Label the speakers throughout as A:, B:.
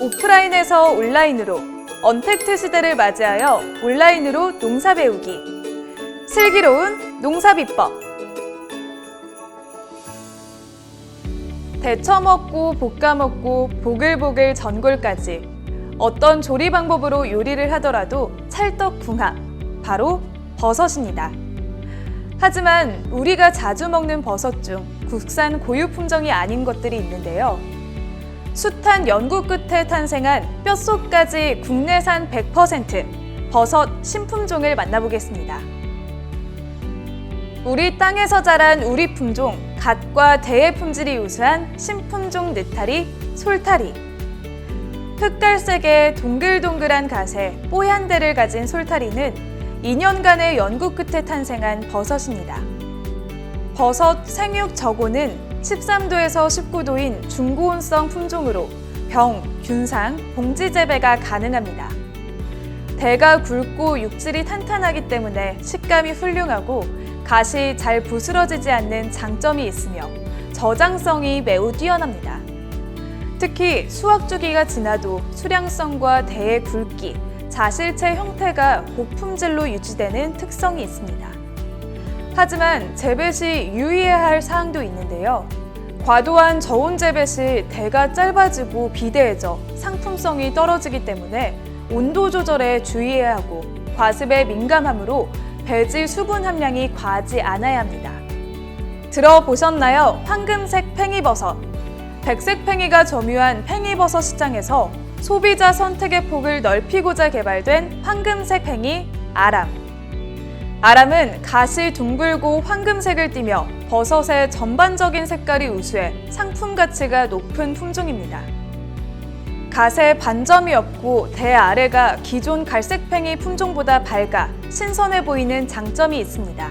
A: 오프라인에서 온라인으로 언택트 시대를 맞이하여 온라인으로 농사 배우기. 슬기로운 농사 비법. 데쳐 먹고 볶아 먹고 보글보글 전골까지 어떤 조리 방법으로 요리를 하더라도 찰떡궁합 바로 버섯입니다. 하지만 우리가 자주 먹는 버섯 중 국산 고유 품종이 아닌 것들이 있는데요. 숱한 연구 끝에 탄생한 뼛속까지 국내산 100% 버섯 신품종을 만나보겠습니다. 우리 땅에서 자란 우리 품종 갓과 대의 품질이 우수한 신품종 느타리, 솔타리. 흑갈색의 동글동글한 갓에 뽀얀 대를 가진 솔타리는 2년간의 연구 끝에 탄생한 버섯입니다. 버섯 생육 저고는 13도에서 19도인 중고온성 품종으로 병, 균상, 봉지 재배가 가능합니다. 대가 굵고 육질이 탄탄하기 때문에 식감이 훌륭하고 갓이 잘 부스러지지 않는 장점이 있으며 저장성이 매우 뛰어납니다. 특히 수확 주기가 지나도 수량성과 대의 굵기, 자실체 형태가 고품질로 유지되는 특성이 있습니다. 하지만 재배 시 유의해야 할 사항도 있는데요. 과도한 저온 재배 시 대가 짧아지고 비대해져 상품성이 떨어지기 때문에 온도 조절에 주의해야 하고 과습에 민감하므로 배지 수분 함량이 과하지 않아야 합니다. 들어보셨나요? 황금색 팽이버섯. 백색 팽이가 점유한 팽이버섯 시장에서 소비자 선택의 폭을 넓히고자 개발된 황금색 팽이 아람. 아람은 갓이 둥글고 황금색을 띠며 버섯의 전반적인 색깔이 우수해 상품 가치가 높은 품종입니다. 갓에 반점이 없고 대 아래가 기존 갈색팽이 품종보다 밝아 신선해 보이는 장점이 있습니다.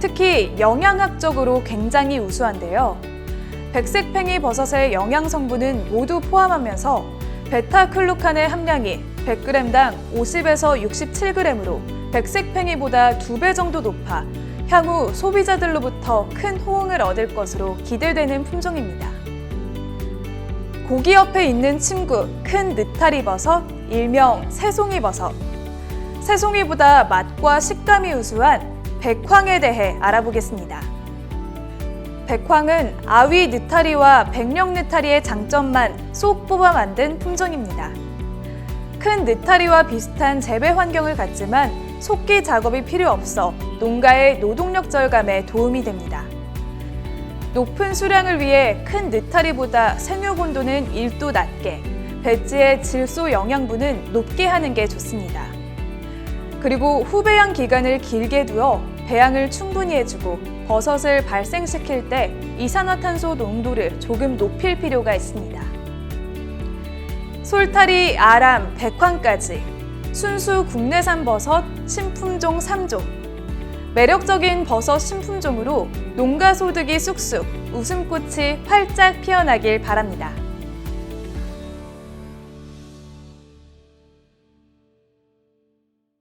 A: 특히 영양학적으로 굉장히 우수한데요. 백색팽이 버섯의 영양 성분은 모두 포함하면서 베타클루칸의 함량이 100g당 50에서 67g으로 백색 팽이보다 두 배 정도 높아 향후 소비자들로부터 큰 호응을 얻을 것으로 기대되는 품종입니다. 고기 옆에 있는 친구 큰 느타리 버섯, 일명 새송이 버섯. 새송이보다 맛과 식감이 우수한 백황에 대해 알아보겠습니다. 백황은 아위 느타리와 백령 느타리의 장점만 쏙 뽑아 만든 품종입니다. 큰 느타리와 비슷한 재배 환경을 갖지만 속기 작업이 필요 없어 농가의 노동력 절감에 도움이 됩니다. 높은 수량을 위해 큰 느타리보다 생육 온도는 1도 낮게, 배지의 질소 영양분은 높게 하는 게 좋습니다. 그리고 후배양 기간을 길게 두어 배양을 충분히 해주고 버섯을 발생시킬 때 이산화탄소 농도를 조금 높일 필요가 있습니다. 솔타리, 아람, 백황까지 순수 국내산 버섯 신품종 3종 매력적인 버섯 신품종으로 농가 소득이 쑥쑥 웃음꽃이 활짝 피어나길 바랍니다.